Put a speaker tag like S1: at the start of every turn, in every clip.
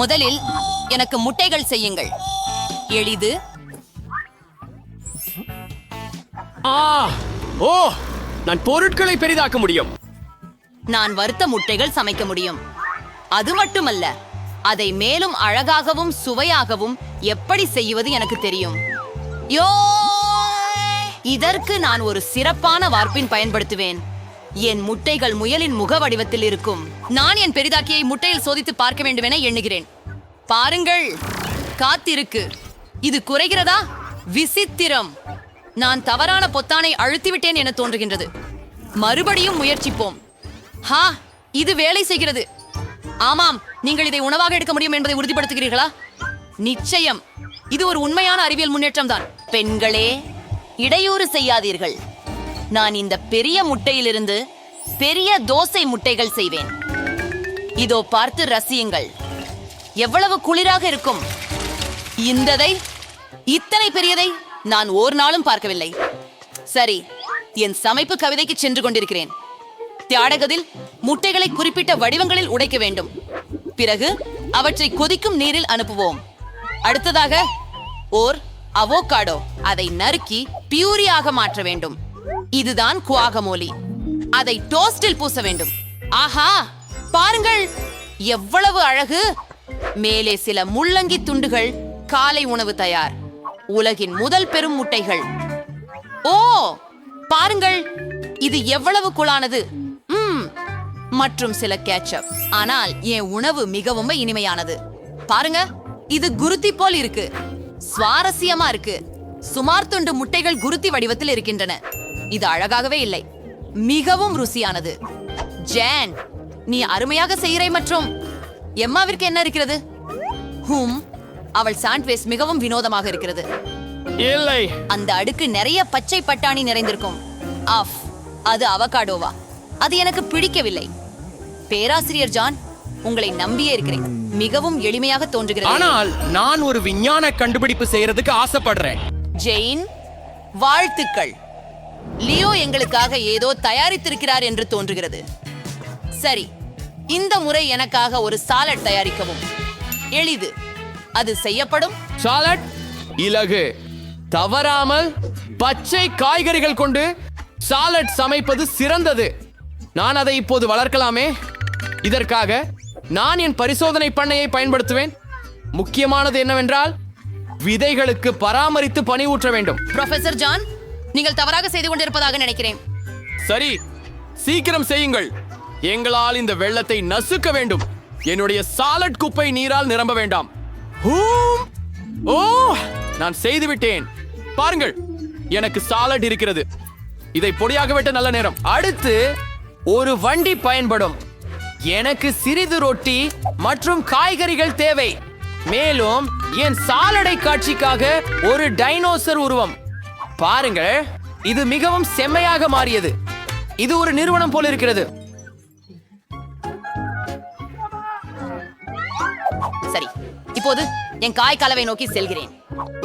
S1: முதலில் எனக்கு முட்டைகள் செய்யுங்கள். எளிது.
S2: ஆ ஓ நான் பொருட்களை பெரிதாக்க முடியும்.
S1: நான் வறுத்த முட்டைகள் சமைக்க முடியும். அது மட்டுமல்ல அதை மேலும் அழகாகவும் சுவையாகவும் எப்படி செய்வது எனக்கு தெரியும். யோ இதற்கு நான் ஒரு சிறப்பான வார்ப்பின் பயன்படுத்துவேன். என் முட்டைகள் முயலின் முக வடிவத்தில் இருக்கும். நான் என் பெரிதாக்கியை முட்டையில் சோதித்து பார்க்க வேண்டும் என எண்ணுகிறேன். பாருங்கள் காத்திருக்கு. இது குறைகிறதா? விசித்திரம். நான் தவறான பொத்தானை அழுத்திவிட்டேன் என தோன்றுகின்றது. மறுபடியும் முயற்சிப்போம். ஹா இது வேலை செய்கிறது. ஆமாம் நீங்கள் இதை உணவாக எடுக்க முடியும் என்பதை உறுதிப்படுத்துகிறீர்களா? நிச்சயம். இது ஒரு உண்மையான அறிவியல் முன்னேற்றம் தான் பெண்களே இடையூறு செய்யாதீர்கள். நான் இந்த பெரிய முட்டையிலிருந்து பெரிய தோசை முட்டைகள் செய்வேன். இதோ பார்த்து ரசியுங்கள். எவ்வளவு குளிராக இருக்கும். இந்ததை இத்தனை பெரியதை நான் ஒரு நாளும் பார்க்கவில்லை. சரி என் சமைப்பு கவிதைக்கு சென்று கொண்டிருக்கிறேன். தியாடகத்தில் முட்டைகளை குறிப்பிட்ட வடிவங்களில் உடைக்க வேண்டும். பிறகு அவற்றை கொதிக்கும் நீரில் அனுப்புவோம். அடுத்ததாக ஓர் அவோகாடோ அதை நறுக்கி பியூரியாக மாற்ற வேண்டும். இதுதான் குவாகமோலி. அதை டோஸ்டில் பூச வேண்டும். ஆஹா! பாருங்கள்! எவ்வளவு அழகு! மேலே சில முள்ளங்கி துண்டுகள் காலை உணவு தயார். உலகின் முதல் பெரும் முட்டைகள். ஓ! பாருங்கள்! இது எவ்வளவு குளானது மற்றும் சில கேட்சப் ஆனால் என் உணவு மிகவும் இனிமையானது. பாருங்க! இது குருத்தி போல் இருக்கு. சுவாரஸ்யமா இருக்கு. சுமார் துண்டு முட்டைகள் குருத்தி வடிவத்தில் இருக்கின்றன. இது அழகாகவே இல்லை. மிகவும் ருசியானது. ஜேன் நீ அருமையாக செய்கிறாய் மற்றும் எம்மாவிற்கு என்ன இருக்கிறது? ஹூம் அவள் சாண்ட்வேஸ் மிகவும் வினோதமாக இருக்கிறது.
S2: இல்லை.
S1: அந்த அடுக்கு நிறைய பச்சை பட்டாணி நிறைந்திருக்கும். ஆஃப் அது அவகாடோவா. அது எனக்கு பிடிக்கவில்லை. பேராசிரியர் ஜான் உங்களை நம்பியே இருக்கிறேன். மிகவும் எளிமையாக தோன்றுகிறது.
S2: ஆனால் நான் ஒரு விஞ்ஞான கண்டுபிடிப்பு செய்யறதுக்கு ஆசைப்படுறேன்.
S1: ஜெயின் வாழ்த்துக்கள். லியோ எங்களுக்காக ஏதோ தயாரித்திருக்கிறார் என்று தோன்றுகிறது. சரி இந்த முறை எனக்காக ஒரு சாலட் தயாரிக்கவும். எளிது. அது செய்யப்படும்.
S2: சாலட் இலகு. தவறாமல் பச்சை காய்கறிகள் கொண்டு சாலட் சமைப்பது சிறந்தது. நான் அதை இப்போது வளர்க்கலாமே. இதற்காக நான் என் பரிசோதனை பண்ணையை பயன்படுத்துவேன். முக்கியமானது என்னவென்றால் விதைகளுக்கு பராமரித்து பனி ஊற்ற வேண்டும்.
S1: ப்ரொஃபசர் ஜான் நீங்கள் தவறாக செய்து கொண்டிருப்பதாக நினைக்கிறேன்.
S2: சரி சீக்கிரம் செய்யுங்கள். எங்களால் இந்த வெள்ளத்தை நசுக்க வேண்டும். என்னுடைய சாலட் குப்பை நீரால் நிரம்ப வேண்டாம். ஓ நான் செய்துவிட்டேன். பாருங்கள் எனக்கு சாலட் இருக்கிறது. இதை பொடியாக வெட்ட நல்ல நேரம். அடுத்து ஒரு வண்டி பயன்படும். எனக்கு சிறிது ரொட்டி மற்றும் காய்கறிகள் தேவை. மேலும் என் சாலடை காட்சிக்காக ஒரு டைனோசர் உருவம். பாருங்கள் இது மிகவும் செம்மையாக மாறியது. இது ஒரு நிறுவனம் போல இருக்கிறது.
S1: சரி இப்போது என் காய் கலவை நோக்கி செல்கிறேன்.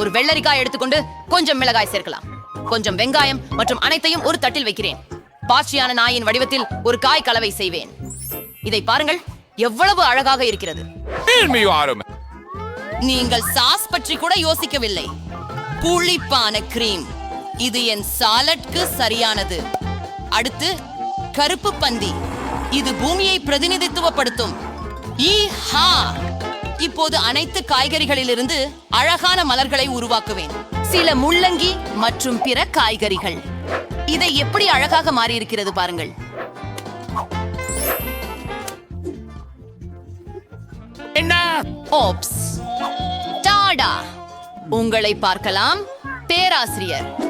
S1: ஒரு வெள்ளரிக்காய் எடுத்துக்கொண்டு கொஞ்சம் மிளகாய் சேர்க்கலாம். கொஞ்சம் வெங்காயம் மற்றும் அனைத்தையும் ஒரு தட்டில் வைக்கிறேன். பாச்சியான நாயின் வடிவத்தில் ஒரு காய் கலவை செய்வேன். இதை பாருங்கள் எவ்வளவு அழகாக இருக்கிறது. நீங்கள் சாஸ் பற்றி கூட யோசிக்கவில்லை. புளிப்பான கிரீம் இது என் சாலட்க்கு சரியானது. அடுத்து கருப்பு பந்தி. இது பூமியை பிரதிநிதித்துவப்படுத்தும். இப்போது அனைத்து காய்கறிகளிலிருந்து அழகான மலர்களை உருவாக்குவேன். சில முள்ளங்கி மற்றும் பிற காய்கறிகள். இதை எப்படி அழகாக மாறியிருக்கிறது பாருங்கள்.
S2: என்ன?
S1: ஓப்ஸ் டாடா. உங்களை பார்க்கலாம் பேராசிரியர்.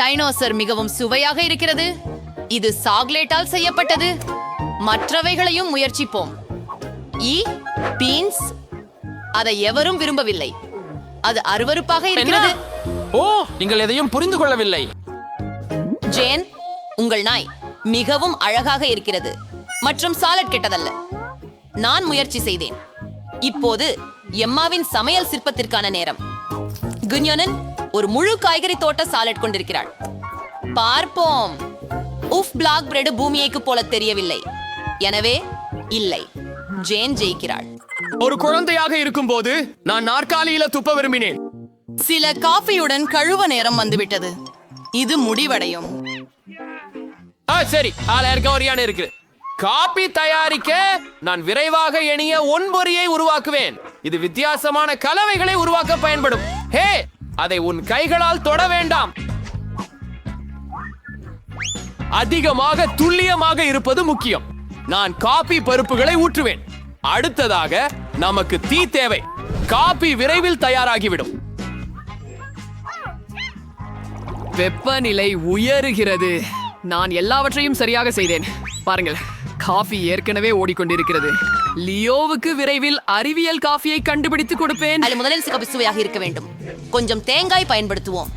S1: டைனோசர் மிகவும் சுவையாக இருக்கிறது. இது சாக்லேட்டால் செய்யப்பட்டது. மற்றவைகளையும் முயற்சிப்போம். பீன்ஸ். அதை எவரும் விரும்பவில்லை. அது அருவருப்பாக இருக்கிறது.
S2: ஓ நீங்கள் எதையும் புரிந்து கொள்ளவில்லை.
S1: ஜேன் உங்கள் நாய் மிகவும் அழகாக இருக்கிறது. மற்றும் சாலட் கெட்டதல்ல. நான் முயற்சி செய்தேன். இப்போது எம்மாவின் சமையல் சிற்பத்திற்கான நேரம். குன்யோனன் ஒரு முழு காய்கறி தோட்ட சாலட் கொண்டிருக்கிறாள். பார்ப்போம். உஃப் பிளாக் பிரெட் பூமியைக்கு போல தெரியவில்லை. எனவே இல்லை. ஜேன் ஜெயிக்கிறாள்.
S2: ஒரு குழந்தையாக இருக்கும்போது நான் நாற்காலியில துப்ப விரும்பினேன்.
S1: சில காஃபியுடன் கழுவ நேரம் வந்துவிட்டது. இது முடிவடையும்.
S2: சரி. ஆல இருக்க காபி தயாரிக்க நான் விரைவாக எண்ணிய ஒன்பொறியை உருவாக்குவேன். இது வித்தியாசமான கலவைகளை உருவாக்க பயன்படும். ஹே அதை உன் கைகளால் தொட வேண்டாம். அதிகமாக துல்லியமாக இருப்பது முக்கியம். நான் காபி பருப்புகளை ஊற்றுவேன். அடுத்ததாக நமக்கு தீ தேவை. காபி விரைவில் தயாராகிவிடும்.
S3: வெப்பநிலை உயருகிறது. நான் எல்லாவற்றையும் சரியாக செய்தேன். பாருங்கள் காஃபி ஏற்கனவே ஓடிக்கொண்டிருக்கிறது. லியோவுக்கு விரைவில் அறிவியல் காஃபியை கண்டுபிடித்து கொடுப்பேன்.
S1: அது முதலில் சிகப்பு சுவையாக இருக்க வேண்டும். கொஞ்சம் தேங்காய் பயன்படுத்துவோம்.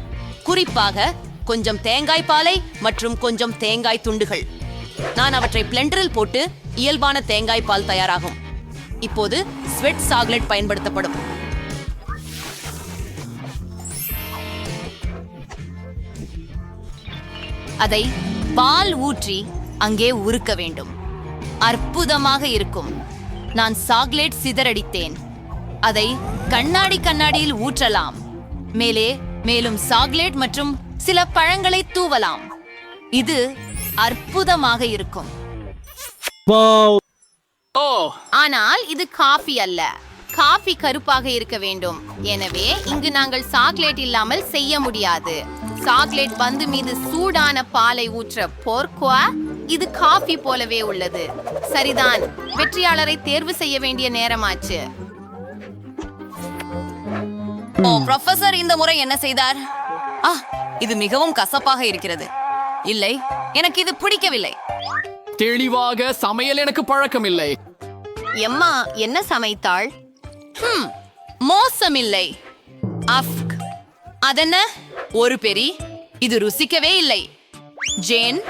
S1: குறிப்பாக கொஞ்சம் தேங்காய் பாலை மற்றும் கொஞ்சம் தேங்காய் துண்டுகள். நான் அவற்றை பிளெண்டரில் போட்டு இயல்பான தேங்காய் பால் தயாராகும். இப்போது ஸ்வெட் சாக்லேட் பயன்படுத்தப்படும். அதை பால் ஊற்றி அங்கே உருக்க வேண்டும். அற்புதமாக இருக்கும். நான் சாக்லேட் சிதறடித்தேன். அதை கண்ணாடி கண்ணாடியில் ஊற்றலாம். மேலே மேலும் சாக்லேட் மற்றும் சில பழங்களை தூவலாம். இது அற்புதமாக இருக்கும்.
S2: ஓ.
S1: ஆனால் இது காஃபி அல்ல. காஃபி கருப்பாக இருக்க வேண்டும். எனவே இங்கு நாங்கள் சாக்லேட் இல்லாமல் செய்ய முடியாது. சாக்லேட் பந்து மீது சூடான பாலை ஊற்ற போர்க்குவா? இது காஃபி போலவே உள்ளது. சரிதான். வெற்றியாளரை தேர்வு செய்ய வேண்டிய நேரமாச்சு. ஓ ப்ரொஃபசர் இந்த முறை என்ன செய்தார்? ஆ இது மிகவும் கசப்பாக இருக்கிறது. இல்லை எனக்கு இது பிடிக்கவில்லை.
S3: தெளிவாக சமையல் எனக்கு பழக்கம் இல்லை
S1: எம்மா என்ன சமைத்தாள்? ஹம், மோசமில்லை. அஃப்க் அதென்ன? ஒரு பெரி இது ருசிக்கவே இல்லை. ஜேன்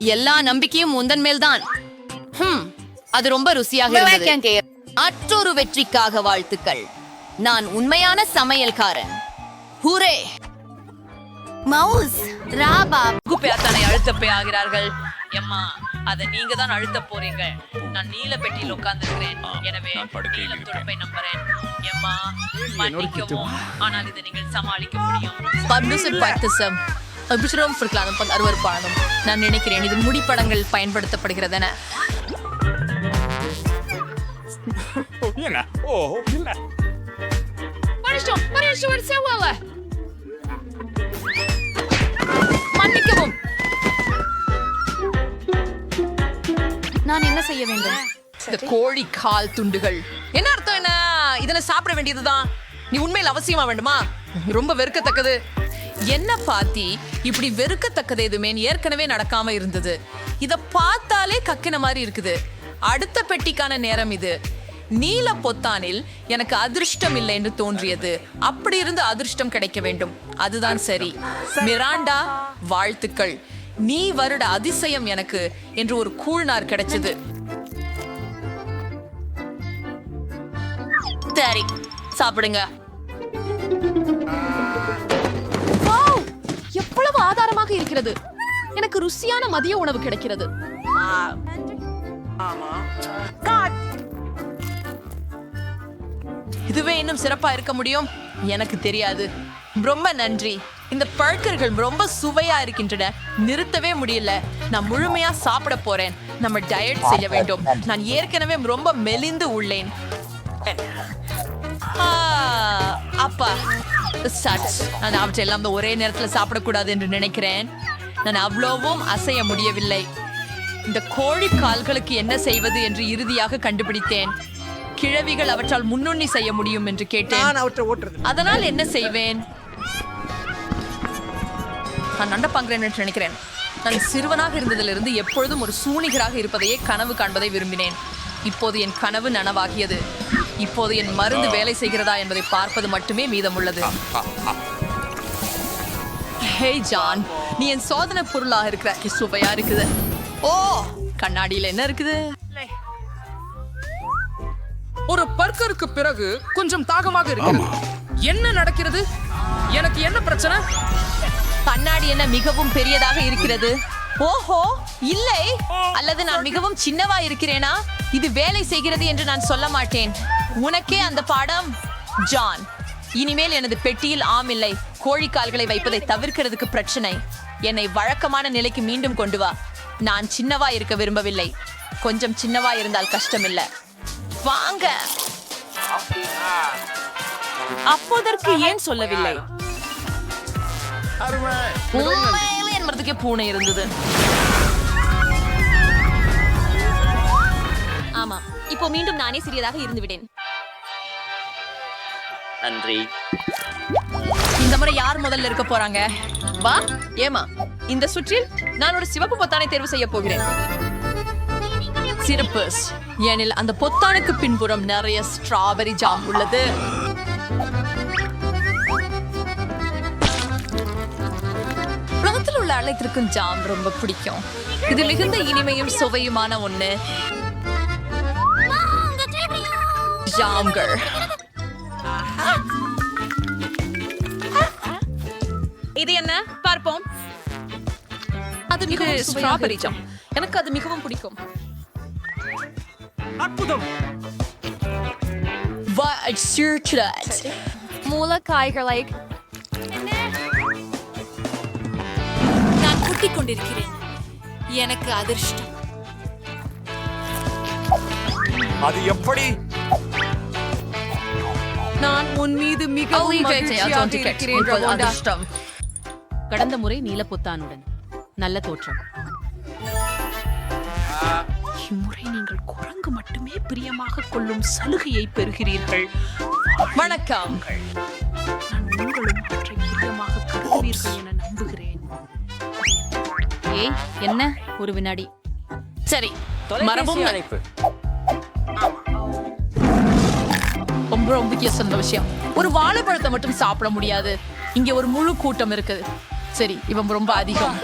S1: எல்லா நம்பிக்கையும் உந்தன் மேல்தான். ஹம், அது ரொம்ப ருசியாக இருந்தது. மற்றொரு வெற்றிக்காக வாழ்த்துக்கள். நான் உண்மையான சமையல்காரன். ஹூரே! மவுஸ்! ராபா
S4: குப்பையாத்தானை அழுத்தப்பே ஆகிறார்கள் எம்மா அதை நீங்க தான் அழுத்த போறீங்க நான் நீல பெட்டியில் உட்கார்ந்திருக்கிறேன். எனவே நீலம் துடுப்பை நம்புறேன். எம்மா மன்னிக்கவும். ஆனால் இதை நீங்கள் சமாளிக்க முடியும்.
S5: அபிஷரம் நான் நினைக்கிறேன் இது முடிப்படங்கள் பயன்படுத்தப்படுகிறதென மன்னிக்கவும் நான் என்ன செய்ய வேண்டும்
S4: இந்த கோழி கால் துண்டுகள். என்ன அர்த்தம் என்ன? இதனை சாப்பிட வேண்டியதுதான். நீ உண்மையில் அவசியமா வேண்டுமா? ரொம்ப வெறுக்கத்தக்கது. என்ன பாத்தி? இப்படி வெறுக்கத்தக்கது எதுவுமே ஏற்கனவே நடக்காம இருந்தது. இத பார்த்தாலே கக்கின மாதிரி இருக்குது. அடுத்த பெட்டிக்கான நேரம் இது. நீல பொத்தானில் எனக்கு அதிர்ஷ்டம் இல்லை என்று தோன்றியது. அப்படி இருந்து அதிர்ஷ்டம் கிடைக்க வேண்டும். அதுதான் சரி. மிராண்டா வாழ்த்துக்கள். நீ வருட அதிசயம் எனக்கு என்று ஒரு கூழ்நார் கிடைச்சது.
S1: சரி சாப்பிடுங்க.
S5: ஆதாரமாக இருக்கிறது. எனக்கு ருசியான மதிய உணவு கிடைக்கிறது.
S4: இதுவே இன்னும் சிறப்பா இருக்க முடியும்? எனக்கு தெரியாது. ரொம்ப நன்றி. இந்த பழக்கர்கள் ரொம்ப சுவையா இருக்கின்றன. நிறுத்தவே முடியல. நான் முழுமையா சாப்பிட போறேன். நம்ம டயட் செய்ய வேண்டும். நான் ஏற்கனவே ரொம்ப மெலிந்து உள்ளேன். அப்பா. சச் நான் அவற்றையெல்லாம் ஒரே நேரத்துல சாப்பிடக்கூடாது என்று நினைக்கிறேன். நான் அவ்வளவும் அசைய முடியவில்லை. இந்த கோழி கால்களுக்கு என்ன செய்வது என்று இறுதியாக கண்டுபிடித்தேன். கிழவிகள் அவற்றால் முன்னுண்ணி செய்ய முடியும் என்று கேட்டேன். அதனால் என்ன செய்வேன்? நான் நண்டப்பாங்கிறேன் என்று நினைக்கிறேன். நான் சிறுவனாக இருந்ததிலிருந்து எப்பொழுதும் ஒரு சூனிகராக இருப்பதையே கனவு காண்பதை விரும்பினேன். இப்போது என் கனவு நனவாகியது. இப்போது என் மருந்து வேலை செய்கிறதா என்பதை பார்ப்பது மட்டுமே மீதமுள்ளது. ஹே ஜான் நீ என் சோதனை பொருளாக இருக்கிற சுவையா இருக்குது. ஓ கண்ணாடியில என்ன இருக்குது?
S6: ஒரு பர்கருக்கு பிறகு கொஞ்சம் தாகமாக இருக்கிறது. என்ன நடக்கிறது? எனக்கு என்ன பிரச்சனை?
S4: கண்ணாடி என்ன மிகவும் பெரியதாக இருக்கிறது? ஓஹோ இல்லை. அல்லது நான் மிகவும் சின்னவா இருக்கிறேனா? இது வேலை செய்கிறது என்று நான் சொல்ல மாட்டேன். உனக்கே அந்த பாடம் ஜான். இனிமேல் எனது பெட்டியில் ஆம் இல்லை. கோழிக்கால்களை வைப்பதை தவிர்க்கிறதுக்கு பிரச்சனை. என்னை வழக்கமான நிலைக்கு மீண்டும் கொண்டு வா. நான் சின்னவா இருக்க விரும்பவில்லை. கொஞ்சம் சின்னவா இருந்தால் கஷ்டம் இல்ல வாங்க.
S7: அப்போதற்கு ஏன் சொல்லவில்லை?
S4: மரத்துக்கே பூனை இருந்தது.
S7: ஆமா இப்போ மீண்டும் நானே சிறியதாக இருந்து விட்டேன்
S3: நன்றி.
S4: இந்த முறை யார் முதல்ல இருக்க போறாங்க? வா ஏமா இந்த சுற்றில் நான் ஒரு சிவப்பு பொத்தானை தேர்வு செய்ய போகிறேன். சிறப்பு. ஏனில் அந்த பொத்தானுக்கு பின்புறம் நிறைய ஸ்ட்ராபெரி ஜாம் உள்ளது. அனைத்திற்கும் ஜாம் ரொம்ப பிடிக்கும். இது மிகுந்த இனிமையும் சுவையுமான ஒண்ணு. ஜாம்கள்.
S7: இது என்ன? பார்ப்போம்.
S4: அது இது ஸ்ட்ராபெரி ஜாம் எனக்கு அது மிகவும் பிடிக்கும்.
S2: அற்புதம்.
S7: மூலக்காய்களை குட்டிக் கொண்டிருக்கிறேன் எனக்கு அதிர்ஷ்டம்.
S2: அது எப்படி?
S6: நான் உன் மீது மிகவும் மகிழ்ச்சியாக இருக்கிறேன் ரவோண்டா.
S7: கடந்த முறை நீலப்புத்தானுடன் நல்ல தோற்றம்.
S5: இம்முறை நீங்கள் குரங்கு மட்டுமே பிரியமாக கொள்ளும் சலுகையை பெறுகிறீர்கள்.
S4: வணக்கம்.
S5: நான் உங்களும்
S7: என்ன ஒரு வினாடி?
S4: சரி
S3: மரபும் அழைப்பு.
S4: ரொம்ப ரொம்ப சொன்ன விஷயம். ஒரு வாழைப்பழத்தை மட்டும் சாப்பிட முடியாது. இங்க ஒரு முழு கூட்டம் இருக்குது. சரி இவன் ரொம்ப அதிகம்.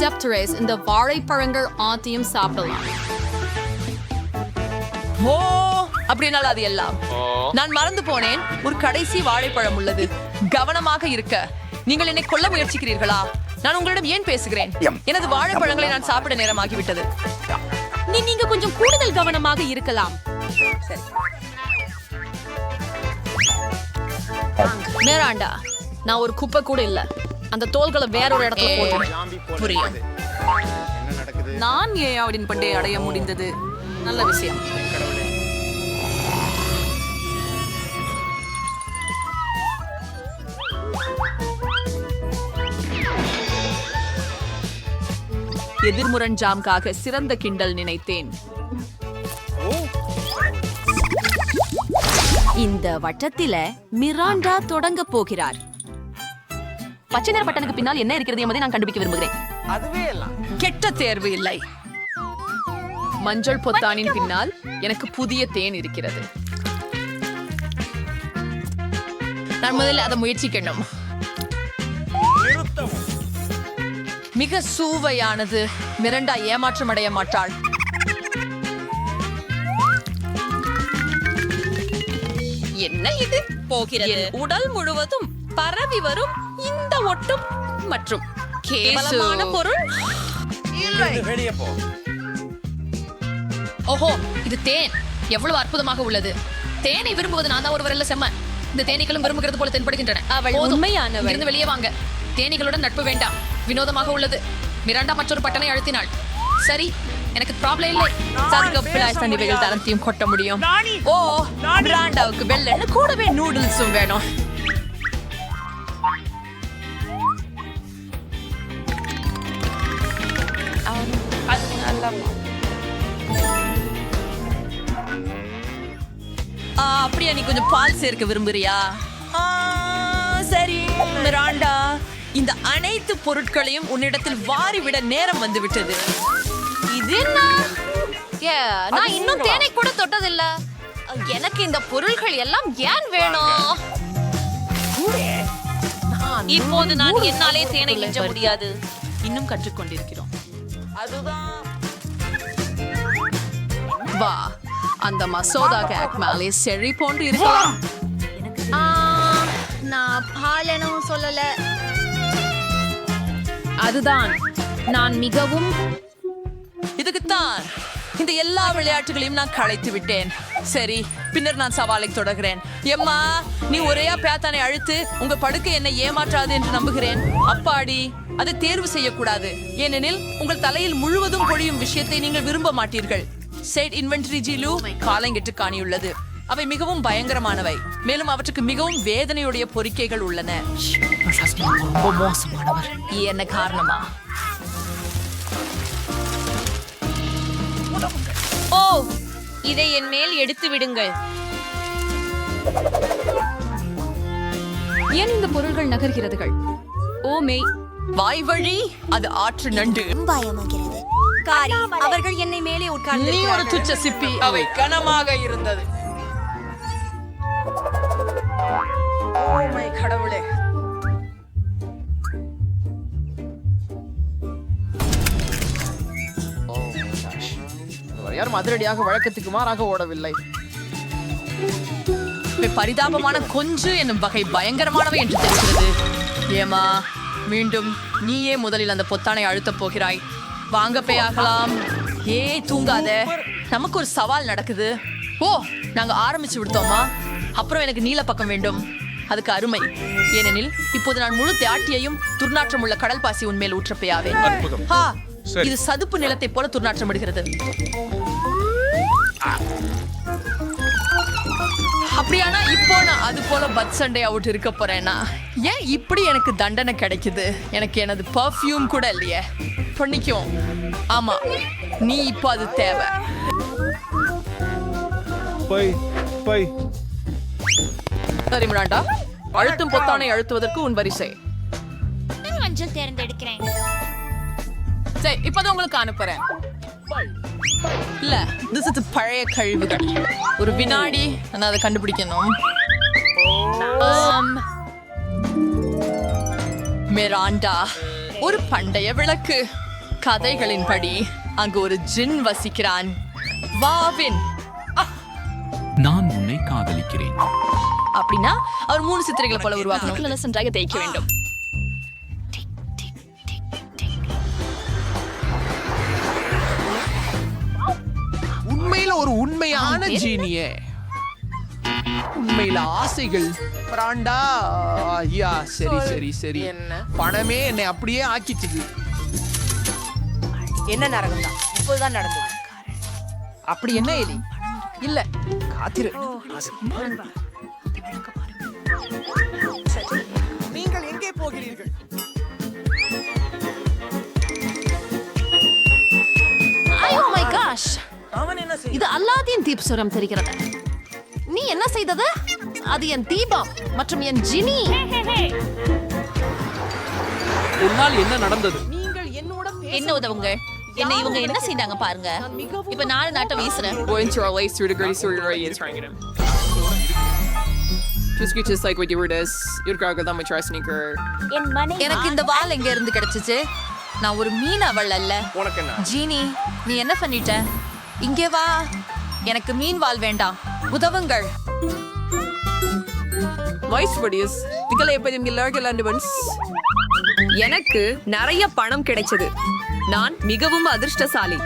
S7: செப்டரேஸ் இந்த வாழைப்பழங்கள் ஆத்தையும் சாப்பிடலாம்.
S4: ஓ அப்படினால அது எல்லாம். நான் மறந்து போனேன். ஒரு கடைசி வாழைப்பழம் உள்ளது. கவனமாக இருக்க. நீங்கள் என்னை கொல்ல முயற்சிக்கிறீர்களா? நான் உங்களிடம் ஏன் பேசுகிறேன்? எனது வாழைப்பழங்களை நான் சாப்பிட நேரமாகிவிட்டது.
S7: நீ நீங்க கொஞ்சம் கூடுதல் கவனமாக இருக்கலாம்.
S4: மேராண்டா நான் ஒரு குப்பை கூட இல்ல. அந்த தோள்களை வேற ஒரு இடத்துல போட்டு புரியும்
S7: நான் ஏயாவின் பண்டை அடைய முடிந்தது. நல்ல விஷயம்.
S6: எதிர்முரண் ஜாம்காக சிறந்த கிண்டல் நினைத்தேன்.
S7: இந்த வட்டத்தில மிராண்டா தொடங்க போகிறார். பச்சை நிற பட்டனுக்கு பின்னால் என்ன இருக்கிறது என்பதை நான் கண்டுபிடிக்க விரும்புகிறேன்.
S3: அதுவே எல்லாம்.
S4: கெட்ட தேர்வு இல்லை.
S6: மஞ்சள் பொத்தானின் பின்னால் எனக்கு புதிய தேன் இருக்கிறது.
S4: நான் முதல்ல அதை முயற்சிக்கணும். மிக சூவையானது மிரண்டா ஏமாற்றம் அடைய மாட்டாள். என்ன இது? போகிறது. உடல் முழுவதும் பரவி வரும் இந்த ஒட்டும் மற்றும் கேவலமான பொருள்.
S3: வெளியே போ.
S4: ஓஹோ இது தேன். எவ்வளவு அற்புதமாக உள்ளது. தேனை விரும்புவது நான் தான் ஒருவர் இல்ல செம்ம. இந்த தேனீக்களும் விரும்புகிறது போல தென்படுகின்றன.
S7: அவள். உண்மையானவள்.
S4: இங்கிருந்து வெளியே வாங்க. தேனீகளுடன் நட்பு வேண்டாம். வினோதமாக உள்ளது. மிராண்டா மற்றொரு பட்டனை அழுத்தினாள். சரி எனக்கு ப்ராப்ளம் இல்லை. சதுக்க பிளாஸ் தண்டிவைகள் தரத்தையும் கொட்ட முடியும். ஓ மிராண்டாவுக்கு வெள்ளன்னு கூடவே நூடுல்ஸும் வேணும். ஆ, அப்படியா நீ கொஞ்சம் பால் சேர்க்க விரும்புறியா? சரி மிராண்டா. இந்த அனைத்து பொருட்களையும் உன்னிடத்தில் வாரிவிட நேரம் வந்து விட்டது
S7: இது நான் இன்னும் தேனை கூட தொட்டதில்ல. எனக்கு இந்த பொருள்கள் எல்லாம் ஏன் வேணும்? இப்போது நான் என்னாலே தேனை மிஞ்ச முடியாது.
S6: இன்னும் கற்றுக்கொண்டிருக்கிறோம். வா.
S4: அந்த மசோதா கேக் மேலே செழி போன்று இருக்கலாம்.
S5: நான் பாலனும் சொல்லல.
S6: அதுதான் நான் மிகவும்
S4: இதுக்குத்தான் இந்த எல்லா விளையாட்டுகளையும் நான் களைத்து விட்டேன். சரி பின்னர் நான் சவாலை தொடர்கிறேன். எம்மா நீ ஒரே பேத்தானை அழுத்து உங்க படுக்கை என்னை ஏமாற்றாது என்று நம்புகிறேன். அப்பாடி அதை தேர்வு செய்யக்கூடாது. ஏனெனில் உங்கள் தலையில் முழுவதும் பொழியும் விஷயத்தை நீங்கள் விரும்ப மாட்டீர்கள். செட் இன்வென்டரி ஜிலு காலங்கெட்டு காணியுள்ளது. அவை மிகவும் பயங்கரமானவை. மேலும் அவற்றுக்கு மிகவும் வேதனையுடைய பொறிக்கைகள் உள்ளன. என்ன காரணமா?
S5: ஓ இதை என் மேல் எடுத்து விடுங்கள்.
S6: ஏன் இந்த பொருள்கள் நகர்கிறதுகள்? ஓ மெய்.
S4: வாய் வழி அது ஆற்று நண்டு.
S8: பயமாகிறது. காரி அவர்கள் என்னை மேலே உட்கார்ந்து
S4: நீ ஒரு துச்ச சிப்பி. அவை கனமாக இருந்தது. ஓ மை கடவுளே.
S3: யாரும் அதிரடியாக வழக்கத்துக்கு மாறாக ஓடவில்லை.
S4: பரிதாபமான கொஞ்சு என்னும் வகை பயங்கரமானவை என்று தெரிகிறது. ஏமா மீண்டும் நீயே முதலில் அந்த பொத்தானை அழுத்தப் போகிறாய். வாங்க பேயாகலாம் ஏய் தூங்காத. நமக்கு ஒரு சவால் நடக்குது. ஓ நாங்க ஆரம்பிச்சு விடுத்தோமா? அப்புறம் எனக்கு நீல பக்கம் வேண்டும். அதுக்கு அருமை. ஏனெனில் இப்போது நான் முழு தியாட்டியையும் துர்நாற்றம் உள்ள கடல் பாசி உன்மேல் ஊற்றப்பையாவேன். ஹா இது சதுப்பு நிலத்தை போல துர்நாற்றம் விடுகிறது அப்படியானா இப்போ நான் அது போல பத் சண்டே அவுட் இருக்க போறேனா ஏன் இப்படி எனக்கு தண்டனை கிடைக்குது? எனக்கு எனது பர்ஃப்யூம் கூட இல்லையே. பண்ணிக்கும். ஆமா நீ இப்போ அது தேவை.
S9: பை பை
S4: சரி மிராண்டா. அழுத்தும் பொத்தானை அழுத்துவதற்கு உன் வரிசை.
S8: மஞ்சள் தேர்ந்தெடுக்கிறேன்.
S4: சரி இப்போதான் உங்களுக்கு அனுப்புறேன். இல்ல திஸ் இஸ் பழைய கழிவுகள். ஒரு வினாடி நான் அதை கண்டுபிடிக்கணும். ஆம். மிராண்டா ஒரு பண்டைய விளக்கு. கதைகளின்படி அங்கு ஒரு ஜின் வசிக்கிறான். வாவின்
S10: நான் உன்னை காதலிக்கிறேன்.
S4: அப்படின்னா அவர் மூணு சித்திரைகளை போல உருவாக்கணும். நன்றாக தேய்க்க வேண்டும்.
S3: உண்மையில ஒரு உண்மையான ஜீனியே. உண்மையில ஆசைகள். பிராண்டா? ஐயா சரி சரி சரி. பணமே என்னை அப்படியே ஆக்கிச்சுது
S5: என்ன நடந்தா இப்போதான் நடந்தது.
S3: அப்படி என்ன எலி? இல்ல காத்திரு. நீங்கள் எங்கே போகிறீர்கள்?
S1: ஐயோ மை காஷ். இது அல்லாதின் தீப் சுரம் தெரிகிறது. நீ என்ன செய்தது? அது என் தீபம் மற்றும் என் ஜினி.
S2: உன்னால் என்ன நடந்தது?
S5: என்ன உதவுங்க என்ன இவங்க என்ன செய்தாங்க பாருங்க. இப்ப நாலு நாட்டை வீசுறேன்.
S4: Going to our lace through the grace through your is trying it. Just get just like what you were this. You'd grab them with your sneaker.
S8: என் மனை
S4: எனக்கு இந்த வால் எங்க இருந்து கிடைச்சிச்சு? நான் ஒரு மீன் அவள் அல்ல.
S2: உனக்கு என்ன?
S4: ஜீனி நீ என்ன பண்ணிட்ட? இங்கே வா. எனக்கு மீன் வால் வேண்டாம். உதவுங்கள். வாய்ஸ் படிஸ் இதுகளை எப்போதும் எல்லாரும்
S11: எனக்கு நிறைய பணம் கிடைச்சது. நான் மிகவும் அதிர்ஷ்டசாலி.